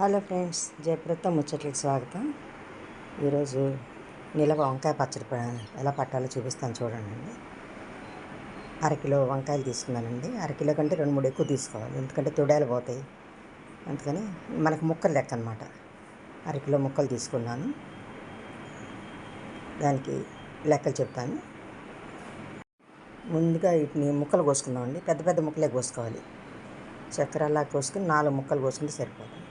Hello friends జయప్రత ముచ్చట్లకి స్వాగతం. ఈరోజు నిలవ వంకాయ పచ్చడి ఎలా పట్టాలో చూపిస్తాను చూడండి అండి అరకిలో వంకాయలు తీసుకున్నానండి. అరకిలో కంటే రెండు మూడు ఎక్కువ తీసుకోవాలి. ఎందుకంటే తొడాలు పోతాయి. అందుకని మనకు ముక్కలు లెక్క అనమాట అరకిలో ముక్కలు తీసుకున్నాను. దానికి లెక్కలు చెప్తాను. ముందుగా వీటిని ముక్కలు కోసుకుందామండి. పెద్ద పెద్ద ముక్కలే కోసుకోవాలి. చక్కెరలా కోసుకుని నాలుగు ముక్కలు కోసుకుంటే సరిపోతుంది.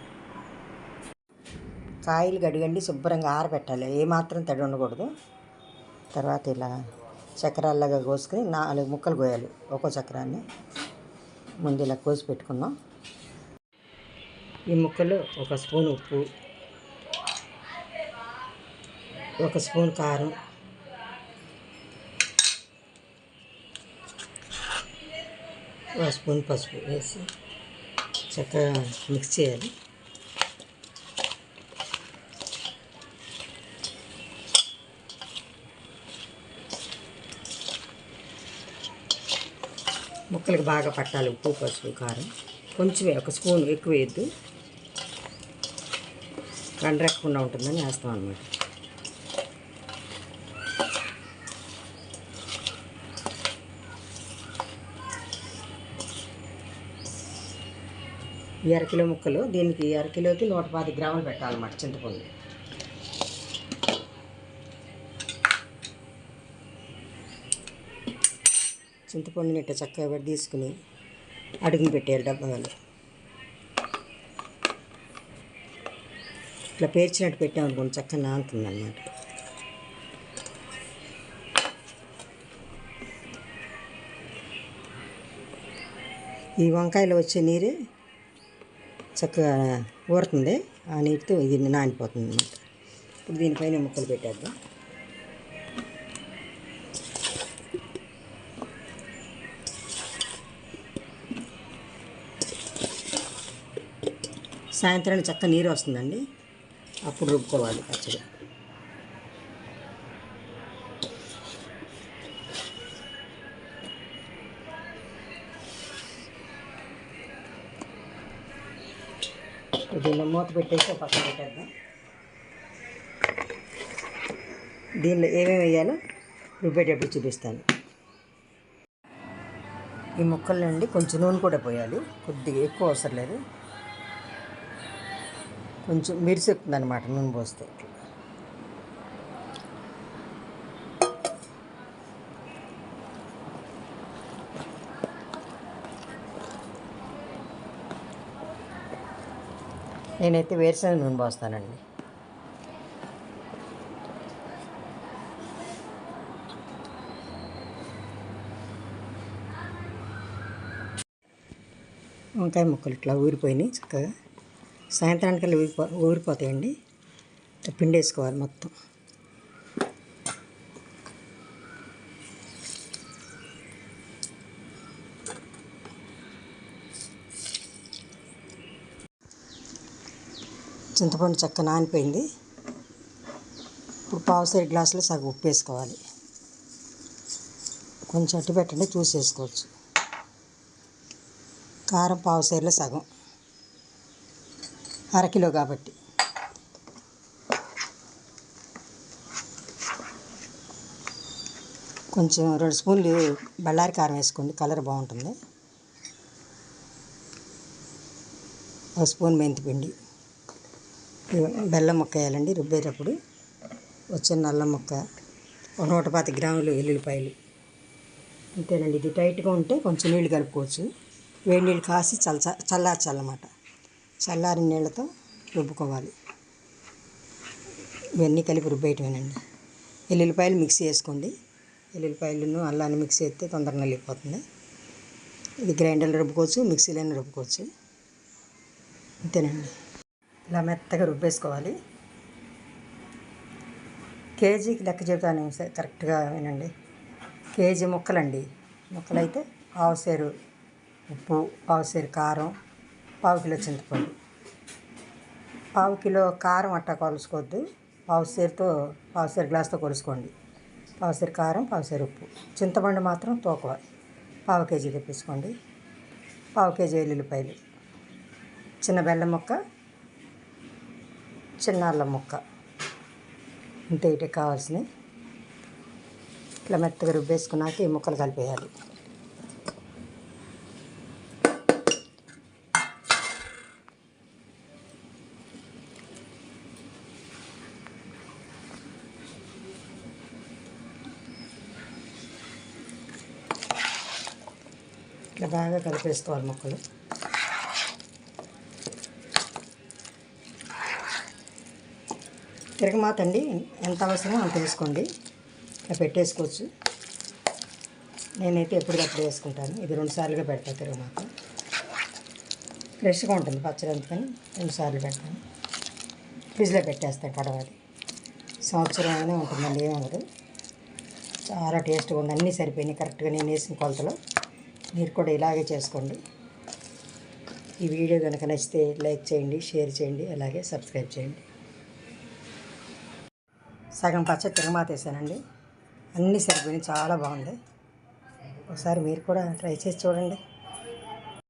కాయలు గడిగండి శుభ్రంగా ఆరబెట్టాలి. ఏమాత్రం తడి ఉండకూడదు. తర్వాత ఇలా చక్రాల్లాగా కోసుకుని నాలుగు ముక్కలు కోయాలి ఒక్కో చక్రాన్ని. ముందు ఇలా కోసి పెట్టుకుందాం. ఈ ముక్కలు ఒక స్పూన్ ఉప్పు ఒక స్పూన్ కారం ఒక స్పూన్ పసుపు వేసి చక్కగా మిక్స్ చేయాలి. ముక్కలకు బాగా పట్టాలి ఉప్పు పసుపు కారం. కొంచెమే ఒక స్పూన్ ఎక్కువ వేయద్దు. కండ్రెక్కకుండా ఉంటుందని వేస్తాం అనమాట ఈ అరకిలో ముక్కలు దీనికి అరకిలోకి నూట పాతి గ్రాములు పెట్టాలన్నమాట చింతపండు. చింతపండుని ఇట్లా చక్కగా పెట్టి తీసుకుని అడుగుని పెట్టేయాలి డబ్బాలో ఇట్లా పేర్చినట్టు పెట్టామనుకోండి చక్కగా నానుతుంది అన్నమాట ఈ వంకాయలో వచ్చే నీరే చక్కగా ఊరుతుంది. ఆ నీటితో ఇది నానిపోతుంది అన్నమాట. ఇప్పుడు దీనిపైన ముక్కలు పెట్టేద్దాం. సాయంత్రానికి చక్క నీరు వస్తుందండి. అప్పుడు రుబ్బుకోవాలి పచ్చడి. దీనిలో మూత పెట్టేసి పక్కన పెట్టేద్దాం. దీనిలో ఏమేమి వేయాలో రుబ్బేటప్పుడు చూపిస్తాను. ఈ ముక్కల నుండి కొంచెం నూనె కూడా పోయాలి. కొద్దిగా ఎక్కువ అవసరం లేదు. కొంచెం మిరిసెక్కుతుంది అనమాట నూనె పోస్తే. నేనైతే వేరుశనగ నూనె పోస్తానండి. వంకాయ ముక్కలు ఇట్లా ఊరిపోయినాయి చక్కగా. సాయంత్రానికల్లా ఊరిపో ఊరిపోతాయండి. పిండి వేసుకోవాలి మొత్తం. చింతపండు చక్క నానిపోయింది. ఇప్పుడు పావుసేరు గ్లాసులో సగం ఉప్పు వేసుకోవాలి. కొంచెం అట్టు పెట్టండి చూసి వేసుకోవచ్చు కారం పావుసేరులో సగం. అరకిలో కాబట్టి. కొంచెం రెండు స్పూన్లు బళ్ళారి కారం వేసుకోండి కలర్ బాగుంటుంది. ఒక స్పూన్ మెంతిపిండి. బెల్లం ముక్క వేయాలండి రుబ్బేటప్పుడు. వచ్చిన నల్ల ముక్క ఒక నూట పాతి గ్రాములు ఎల్లుల్లిపాయలు అంతేనండి ఇది టైట్గా ఉంటే కొంచెం నీళ్ళు కలుపుకోవచ్చు. వేడి నీళ్ళు కాసి చల్ల చల్లార్చాలన్నమాట. చల్లారిన నీళ్ళతో రుబ్బుకోవాలి. ఇవన్నీ కలిపి రుబ్బేయటమేనండి. ఎల్లుల్లిపాయలు మిక్స్ వేసుకోండి. ఎల్లుల్లిపాయలను అల్లాన్ని మిక్స్ చేస్తే తొందరగా వెళ్ళిపోతుంది ఇది గ్రైండర్లో రుబ్బుకోవచ్చు మిక్సీలోనే రుబ్బుకోవచ్చు. అంతేనండి ఇలా మెత్తగా రుబ్బేసుకోవాలి. కేజీకి లెక్క చెబుతాను కరెక్ట్గా వినండి. కేజీ ముక్కలండి. ముక్కలైతే ఆవుసేరు ఉప్పు ఆవుసేరు కారం పావు కిలో చింతపండు. పావు కిలో కారం అట్టా కొలుసుకోవద్దు. పావు సేరుతో పావు సేరు గ్లాస్తో కొలుసుకోండి. పావు సేరు కారం పావు సేరు ఉప్పు. చింతపండు మాత్రం తోకవ. పావు కేజీ తెప్పించుకోండి. పావు కేజీ వెల్లుల్లిపాయలు. చిన్న బెల్లం ముక్క చిన్న అల్లం ముక్క. ఇంత ఇటు కావాల్సినవి. ఇట్లా మెత్తగా రుబ్బేసుకున్నాక ఈ ముక్కలు కలిపేయాలి. ఇట్లా బాగా కలిపేసుకోవాలి ముక్కలు. తిరగమాత అండి ఎంత అవసరమో అంత వేసుకోండి. ఇట్లా పెట్టేసుకోవచ్చు. నేనైతే ఎప్పటికప్పుడు వేసుకుంటాను. ఇది రెండు సార్లుగా పెడతాను తిరగమాత. ఫ్రెష్గా ఉంటుంది పచ్చడి అందుకని రెండు సార్లు పెడతాను. ఫ్రిడ్జ్లో పెట్టేస్తాను కడవాలి సంవత్సరంగానే అయినా ఉంటుందండి ఏమవదు చాలా టేస్ట్గా ఉంది. అన్నీ సరిపోయినాయి. కరెక్ట్గా నేను వేసిన కొలతలో. మీరు కూడా ఇలాగే చేసుకోండి. ఈ వీడియో కనుక నచ్చితే లైక్ చేయండి షేర్ చేయండి అలాగే సబ్స్క్రైబ్ చేయండి. సగం పచ్చ తిరగమాత వేసానండి. అన్నీ సరిపోయినాయి చాలా బాగుంది. ఒకసారి మీరు కూడా ట్రై చేసి చూడండి.